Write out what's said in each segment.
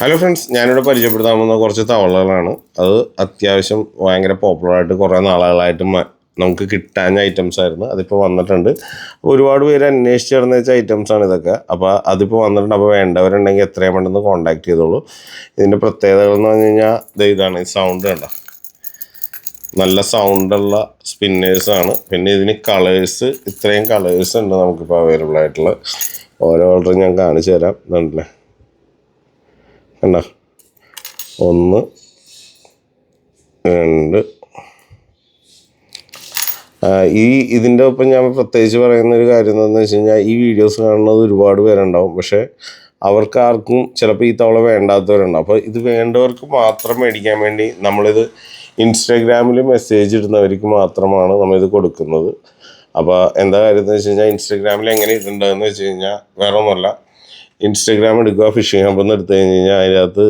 Hello friends ഞാനിവിടെ പരിചയപ്പെടുത്താൻ പോകുന്ന കുറച്ച് തവളകളാണ്. അത് അത്യാവശ്യം ഭയങ്കര പോപ്പുലറായിട്ട് കുറേ നാളുകളായിട്ട് നമുക്ക് കിട്ടാഞ്ഞ ഐറ്റംസ് ആയിരുന്നു. അതിപ്പോൾ വന്നിട്ടുണ്ട്. ഒരുപാട് പേര് അന്വേഷിച്ച് നടന്ന വെച്ച ഐറ്റംസ് ആണ് ഇതൊക്കെ. അപ്പോൾ അതിപ്പോൾ വന്നിട്ടുണ്ട്. അപ്പോൾ വേണ്ടവരുണ്ടെങ്കിൽ എത്രയും പെട്ടെന്ന് കോൺടാക്ട് ചെയ്തോളൂ. ഇതിന്റെ പ്രത്യേകതകൾ എന്ന് പറഞ്ഞു കഴിഞ്ഞാൽ ഇതാണ് സൗണ്ട് കണ്ട? നല്ല സൗണ്ടുള്ള സ്പിന്നേഴ്സാണ് പിന്നെ ഇതിന് കളേഴ്സ് ഇത്രയും കളേഴ്സ് ഉണ്ട് നമുക്കിപ്പോൾ അവൈലബിൾ ആയിട്ടുള്ള. ഓരോ ഓർഡർ ഞാൻ കാണിച്ചു തരാം. ഇതുണ്ടല്ലേ കണ്ട. ഒന്ന് രണ്ട്. ഈ ഇതിന്റെ ഒപ്പം ഞാൻ പ്രത്യേകിച്ച് പറയുന്ന ഒരു കാര്യം എന്താണെന്ന് വെച്ച് കഴിഞ്ഞാൽ ഈ വീഡിയോസ് കാണുന്നത് ഒരുപാട് പേരുണ്ടാവും. പക്ഷേ അവർക്ക് ആർക്കും ചിലപ്പോൾ ഈ തവള വേണ്ടാത്തവരുണ്ടാവും അപ്പോൾ ഇത് വേണ്ടവർക്ക് മാത്രം മേടിക്കാൻ വേണ്ടി നമ്മളിത് ഇൻസ്റ്റാഗ്രാമിൽ മെസ്സേജ് ഇടുന്നവർക്ക് മാത്രമാണ് നമ്മളിത് കൊടുക്കുന്നത്. അപ്പോൾ എന്താ കാര്യം എന്ന് വെച്ച് കഴിഞ്ഞാൽ ഇൻസ്റ്റാഗ്രാമിൽ എങ്ങനെ ഇടേണ്ടതെന്ന് വെച്ച് കഴിഞ്ഞാൽ വേറെ ഒന്നുമല്ല ഇൻസ്റ്റാഗ്രാം എടുക്കുക ഫിഷിംഗ് ഹബ് എന്ന് എടുത്തു കഴിഞ്ഞ് കഴിഞ്ഞാൽ അതിനകത്ത്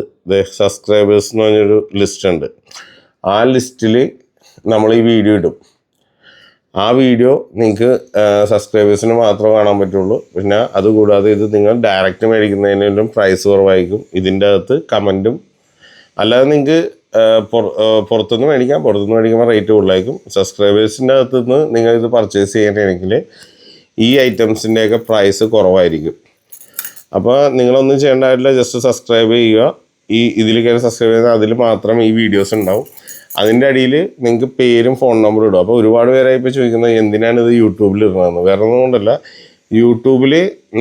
സബ്സ്ക്രൈബേഴ്സ് എന്ന് പറഞ്ഞൊരു ലിസ്റ്റ് ഉണ്ട്. ആ ലിസ്റ്റിൽ നമ്മൾ ഈ വീഡിയോ ഇടും. ആ വീഡിയോ നിങ്ങൾക്ക് സബ്സ്ക്രൈബേഴ്സിന് മാത്രമേ കാണാൻ പറ്റുള്ളൂ. പിന്നെ അതുകൂടാതെ ഇത് നിങ്ങൾ ഡയറക്റ്റ് മേടിക്കുന്നതിനും പ്രൈസ് കുറവായിരിക്കും. ഇതിന്റെ അകത്ത് കമന്റും അല്ലാതെ നിങ്ങൾക്ക് പുറത്തുനിന്ന് മേടിക്കാം. പുറത്തുനിന്ന് മേടിക്കുമ്പോൾ റേറ്റ് കൂടുതലായിരിക്കും. സബ്സ്ക്രൈബേഴ്സിന്റെ അകത്തുനിന്ന് നിങ്ങൾ ഇത് പർച്ചേസ് ചെയ്യണമെങ്കിൽ ഈ ഐറ്റംസിന്റെയൊക്കെ പ്രൈസ് കുറവായിരിക്കും. അപ്പോൾ നിങ്ങളൊന്നും ചെയ്യേണ്ടതായിട്ടില്ല ജസ്റ്റ് സബ്സ്ക്രൈബ് ചെയ്യുക. ഈ ഇതിൽ കയറി സബ്സ്ക്രൈബ് ചെയ്താൽ അതിൽ മാത്രം ഈ വീഡിയോസ് ഉണ്ടാവും. അതിന്റെ അടിയിൽ നിങ്ങൾക്ക് പേരും ഫോൺ നമ്പറും ഇടും. അപ്പോൾ ഒരുപാട് പേരായി ഇപ്പോൾ ചോദിക്കുന്നത് എന്തിനാണ് ഇത് യൂട്യൂബിൽ ഇടുന്നതെന്ന്? വേറെ ഒന്നും കൊണ്ടല്ല. യൂട്യൂബിൽ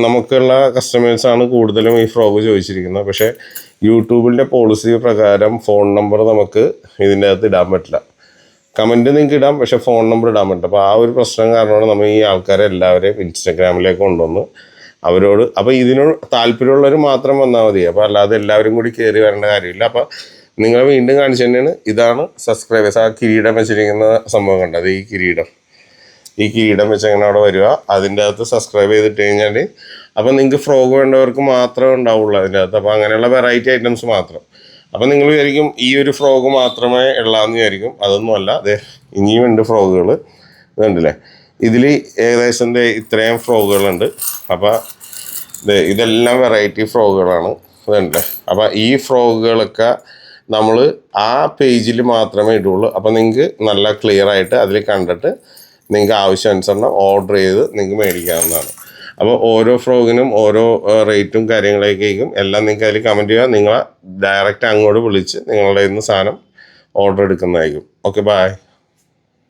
നമുക്കുള്ള കസ്റ്റമേഴ്സാണ് കൂടുതലും ഈ ഫ്രോഗ് ചോദിച്ചിരിക്കുന്നത്. പക്ഷേ യൂട്യൂബിന്റെ പോളിസി പ്രകാരം ഫോൺ നമ്പർ നമുക്ക് ഇതിന്റെ അകത്ത് ഇടാൻ പറ്റില്ല. കമന്റ് നിങ്ങൾക്ക് ഇടാം പക്ഷേ ഫോൺ നമ്പർ ഇടാൻ പറ്റില്ല. അപ്പോൾ ആ ഒരു പ്രശ്നം കാരണമാണ് നമ്മൾ ഈ ആൾക്കാരെ എല്ലാവരെയും ഇൻസ്റ്റാഗ്രാമിലേക്ക് കൊണ്ടുവന്ന് അവരോട് അപ്പോൾ ഇതിനോട് താല്പര്യമുള്ളവർ മാത്രം വന്നാൽ മതി. അപ്പോൾ അല്ലാതെ എല്ലാവരും കൂടി കയറി വരേണ്ട കാര്യമില്ല. അപ്പോൾ നിങ്ങൾ വീണ്ടും കാണിച്ചു തന്നെയാണ് ഇതാണ് സബ്സ്ക്രൈബേഴ്സ് ആ കിരീടം വെച്ചിരിക്കുന്ന സംഭവം കണ്ടത് ഈ കിരീടം. ഈ കിരീടം വെച്ച് അങ്ങനെ അവിടെ വരിക. അതിന്റെ അകത്ത് സബ്സ്ക്രൈബ് ചെയ്തിട്ട് കഴിഞ്ഞാൽ അപ്പം നിങ്ങൾക്ക് ഫ്രോഗ് വേണ്ടവർക്ക് മാത്രമേ ഉണ്ടാവുള്ളൂ അതിന്റെ അകത്ത്. അപ്പോൾ അങ്ങനെയുള്ള വെറൈറ്റി ഐറ്റംസ് മാത്രം. അപ്പം നിങ്ങൾ വിചാരിക്കും ഈ ഒരു ഫ്രോഗ് മാത്രമേ ഉള്ളാന്ന് വിചാരിക്കും. അതൊന്നുമല്ല അതെ ഇനിയും ഉണ്ട് ഫ്രോഗുകൾ ഇതുണ്ടല്ലേ? ഇതിൽ ഏകദേശം ഇത്രയും ഫ്രോഗുകളുണ്ട് അപ്പോൾ ഇതെല്ലാം വെറൈറ്റി ഫ്രോഗുകളാണ്. ഇതുണ്ട്. അപ്പോൾ ഈ ഫ്രോഗുകളൊക്കെ നമ്മൾ ആ പേജിൽ മാത്രമേ ഇടുള്ളൂ. അപ്പോൾ നിങ്ങൾക്ക് നല്ല ക്ലിയർ ആയിട്ട് അതിൽ കണ്ടിട്ട് നിങ്ങൾക്ക് ആവശ്യാനുസരണം ഓർഡർ ചെയ്ത് നിങ്ങൾക്ക് മേടിക്കാവുന്നതാണ്. അപ്പോൾ ഓരോ ഫ്രോഗിനും ഓരോ റേറ്റും കാര്യങ്ങളൊക്കെയും എല്ലാം നിങ്ങൾക്ക് അതിൽ കമന്റ് ചെയ്യുക നിങ്ങളെ ഡയറക്റ്റ് അങ്ങോട്ട് വിളിച്ച് നിങ്ങളുടെ ഇന്ന് സാധനം ഓർഡർ എടുക്കുന്നതായിരിക്കും. Okay bye